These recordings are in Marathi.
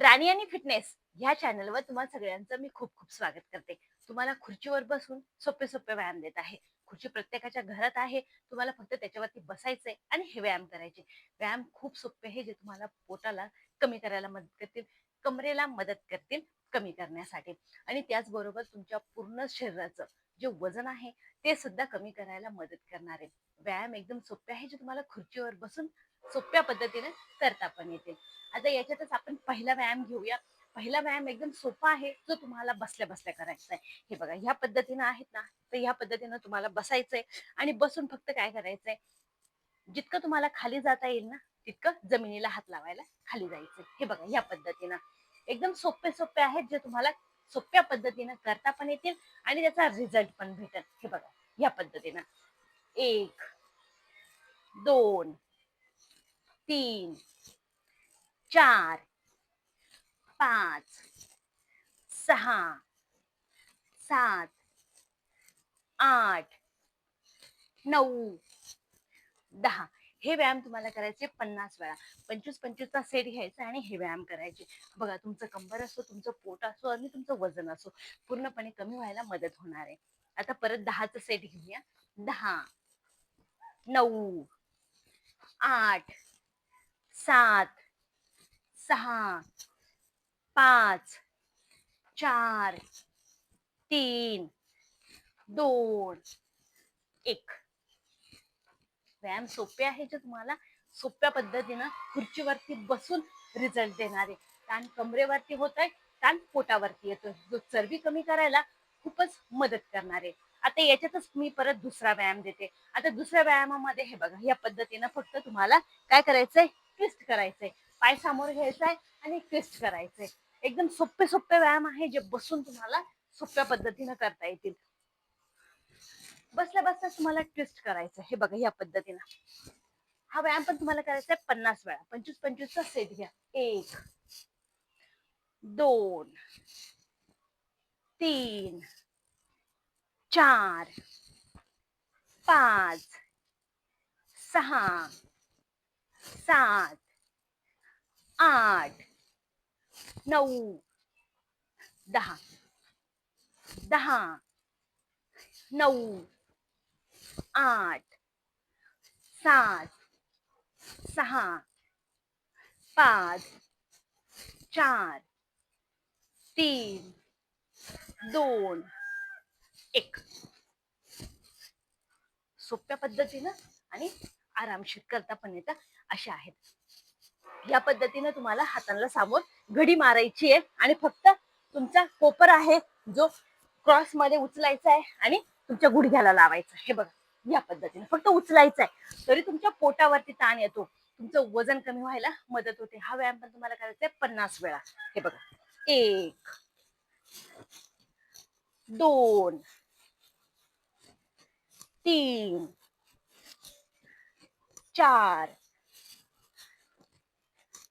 राणी आणि फिटनेस ह्या चॅनलवर तुम्हाला सगळ्यांचं मी खूप खूप स्वागत करते. तुम्हाला खुर्चीवर बसून सोपे सोपे व्यायाम देत आहे. खुर्ची प्रत्येकाच्या घरात आहे. तुम्हाला फक्त त्याच्यावरती बसायचंय आणि हे व्यायाम करायचे. व्यायाम खूप सोपे आहे जे तुम्हाला पोटाला कमी करायला मदत करतील कमरेला मदत करतील कमी करण्यासाठी. आणि त्याचबरोबर तुमच्या पूर्ण शरीराचं जे वजन आहे ते सुद्धा कमी करायला मदत करणारे. व्यायाम एकदम सोपे आहे जे तुम्हाला खुर्चीवर बसून सोप्या पद्धतीने करता पण येतील आता याच्यातच आपण पहिला व्यायाम घेऊया. पहिला व्यायाम एकदम सोपा आहे जो तुम्हाला बसल्या बसल्या करायचा आहे. हे बघा ह्या पद्धतीनं आहेत ना तर ह्या पद्धतीनं तुम्हाला बसायचंय आणि बसून फक्त काय करायचंय? जितकं तुम्हाला खाली जाता येईल ना तितकं जमिनीला हात लावायला खाली जायचंय. हे बघा ह्या पद्धतीनं. एकदम सोपे सोपे आहेत जे तुम्हाला सोप्या पद्धतीनं करता पण येतील आणि त्याचा रिझल्ट पण भेटेल. हे बघा ह्या पद्धतीनं. एक दोन तीन चार पाच सहा सात आठ नऊ दहा. हे व्यायाम तुम्हाला करायचे पन्नास वेळा. पंचवीस पंचवीसचा सेट घ्यायचा आणि हे व्यायाम करायचे. बघा तुमचं कंबर असो तुमचं पोट असो आणि तुमचं वजन असो पूर्णपणे कमी व्हायला मदत होणार आहे. आता परत दहाचा सेट घेऊया. दहा नऊ आठ सात सहा पाच चार तीन दोन एक. व्यायाम सोपे आहे जे तुम्हाला सोप्या पद्धतीनं खुर्चीवरती बसून रिझल्ट देणारे ताण कमरेवरती होत आहे ताण पोटावरती येतोय. जो चरबी कमी करायला खूपच मदत करणारे आता याच्यातच मी परत दुसरा व्यायाम देते. आता दुसऱ्या व्यायामामध्ये हे बघा या पद्धतीनं फक्त तुम्हाला काय करायचंय? ट्विस्ट करायचंय. पाय समोर घ्यायचाय आणि ट्विस्ट करायचंय. एकदम सोपे सोपे व्यायाम आहे जे बसून तुम्हाला सोप्या पद्धतीनं करता येतील. बसल्या बसल्या तुम्हाला ट्विस्ट करायचं हे बघा या पद्धतीनं. हा व्यायाम पण तुम्हाला करायचा आहे पन्नास वेळा. पंचवीस पंचवीसचा सेट घ्या. एक दोन तीन चार पाच सहा सात आठ नऊ दहा. दहा नऊ आठ सात सहा पाच चार तीन दोन एक. सोप्या पद्धतीनं आणि आरामशीर करता पण येतं. अशा आहेत. या पद्धतीनं तुम्हाला हातांना सामोर घडी मारायची आहे आणि फक्त तुमचा कोपर आहे जो क्रॉसमध्ये उचलायचा आहे आणि तुमच्या गुडघ्याला लावायचा हे बघा या पद्धतीने फक्त उचलायचं आहे. तरी तुमच्या पोटावरती ताण येतो. तुमचं वजन कमी व्हायला मदत होते. हा व्यायाम पण तुम्हाला करायचा आहे पन्नास वेळा. हे बघा. एक दोन तीन चार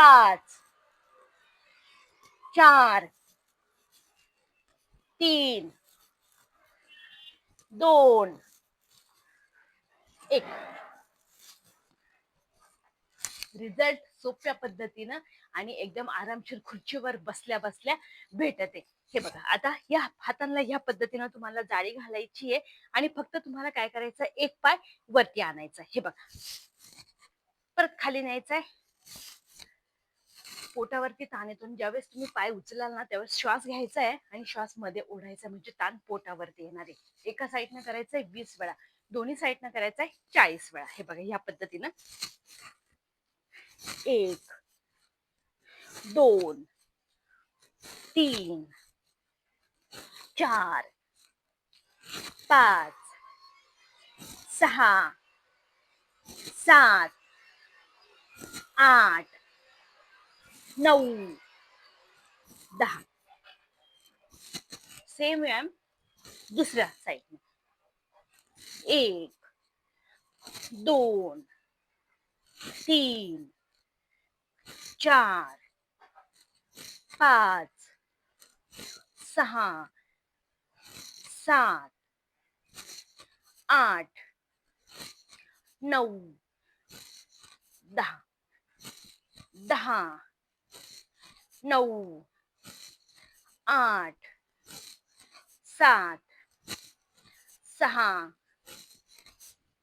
पाच चार तीन दोन एक. रिझल्ट सोप्या पद्धतीनं आणि एकदम आरामशीर खुर्चीवर बसल्या बसल्या भेटत. आहे हे बघा आता या हातांना ह्या पद्धतीनं तुम्हाला जाळी घालायची आहे आणि फक्त तुम्हाला काय करायचं एक पाय वरती आणायचा हे बघा. परत खाली न्यायचंय आहे. पोटावरती ताण येतो ज्यावेळेस तुम्ही पाय उचलाल ना त्यावेळेस श्वास घ्यायचा आहे आणि श्वासमध्ये ओढायचा म्हणजे ताण पोटावरती येणार आहे. एका साईडनं करायचंय वीस वेळा. दोन्ही साईडनं करायचंय चाळीस वेळा. हे बघा ह्या पद्धतीनं. एक दोन तीन चार पाच सहा सात आठ नऊ दहा सेम व्यायाम दुसऱ्या साईडने एक दोन तीन चार पाच सहा सात आठ नऊ दहा दहा नऊ आठ सात सहा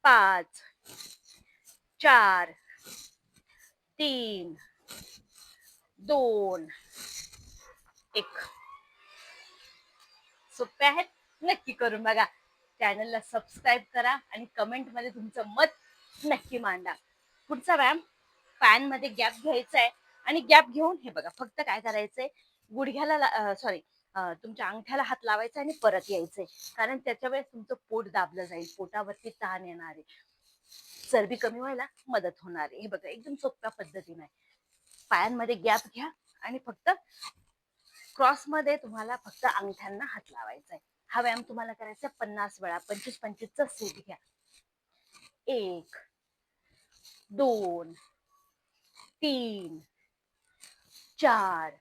पाच चार तीन दोन एक. सोपे आहेत? नक्की करून बघा. चॅनलला सबस्क्राईब करा आणि कमेंटमध्ये तुमचं मत नक्की मांडा. पुढचा व्यायाम पॅनमध्ये गॅप घ्यायचा आहे. आणि गॅप घेऊन हे बघा फक्त काय करायचंय? गुडघ्याला सॉरी तुमच्या अंगठ्याला हात लावायचा आणि परत यायचंय. कारण त्याच्या वेळेस तुमचं पोट दाबलं जाईल पोटावरती ताण येणार आहे. चरबी कमी व्हायला मदत होणार आहे. हे बघा एकदम सोप्या पद्धतीने पायांमध्ये गॅप घ्या आणि फक्त क्रॉसमध्ये तुम्हाला फक्त अंगठ्यांना हात लावायचा आहे. हा व्यायाम तुम्हाला करायचा आहे पन्नास वेळा. पंचवीस पंचवीसचा सेट घ्या. एक दोन तीन चार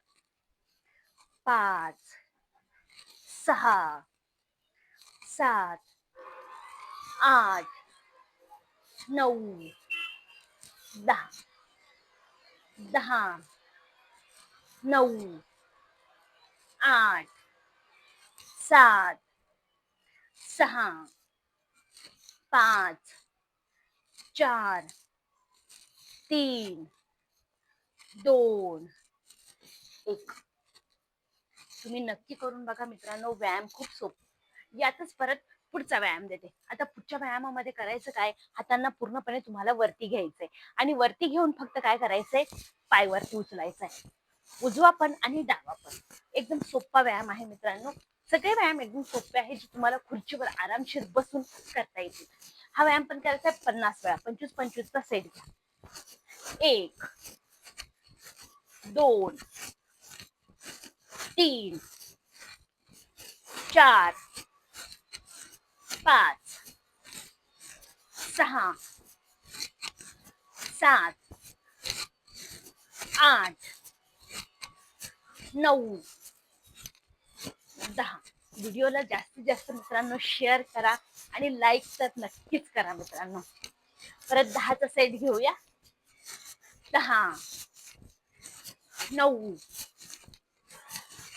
पाच सहा सात आठ नऊ दहा दहा नऊ आठ सात सहा पाच चार तीन दोन एक तुम्ही नक्की करून बघा मित्रांनो व्यायाम खूप सोप. यातच परत पुढचा व्यायाम देते. आता पुढच्या व्यायामामध्ये करायचं काय? हातांना पूर्णपणे तुम्हाला वरती घ्यायचंय. आणि वरती घेऊन फक्त काय करायचंय? पाय वरती उचलायचंय. उजवा पण आणि डावा पण. एकदम सोपा व्यायाम आहे मित्रांनो. सगळे व्यायाम एकदम सोपे आहे जे तुम्हाला खुर्चीवर आरामशीर बसून करता येतील. हा व्यायाम पण करायचा आहे पन्नास वेळा. पंचवीस पंचवीसचा सेट घ्या. एक दोन तीन चार पाच सहा सात आठ नऊ दहा. व्हिडिओला जास्तीत जास्त मित्रांनो शेअर करा आणि लाईक तर नक्कीच करा मित्रांनो. परत दहाचा सेट घेऊया. दहा नऊ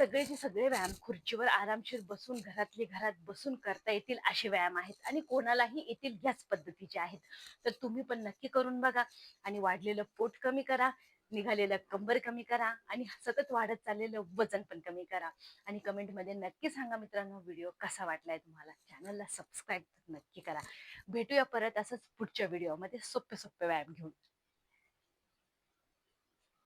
सगळेचे सगळे व्यायाम खुर्चीवर आरामशीर बसून घरातले घरात बसून करता येतील असे व्यायाम आहेत आणि कोणालाही येतील याच पद्धतीचे आहेत. तर तुम्ही पण नक्की करून बघा आणि वाढलेलं पोट कमी करा निघालेलं कंबर कमी करा आणि सतत वाढत चाललेलं वजन पण कमी करा. आणि कमेंटमध्ये नक्की सांगा मित्रांनो व्हिडिओ कसा वाटलाय तुम्हाला? चॅनलला सबस्क्राईब नक्की करा. भेटूया परत असंच पुढच्या व्हिडिओमध्ये सोपे सोपे व्यायाम घेऊन.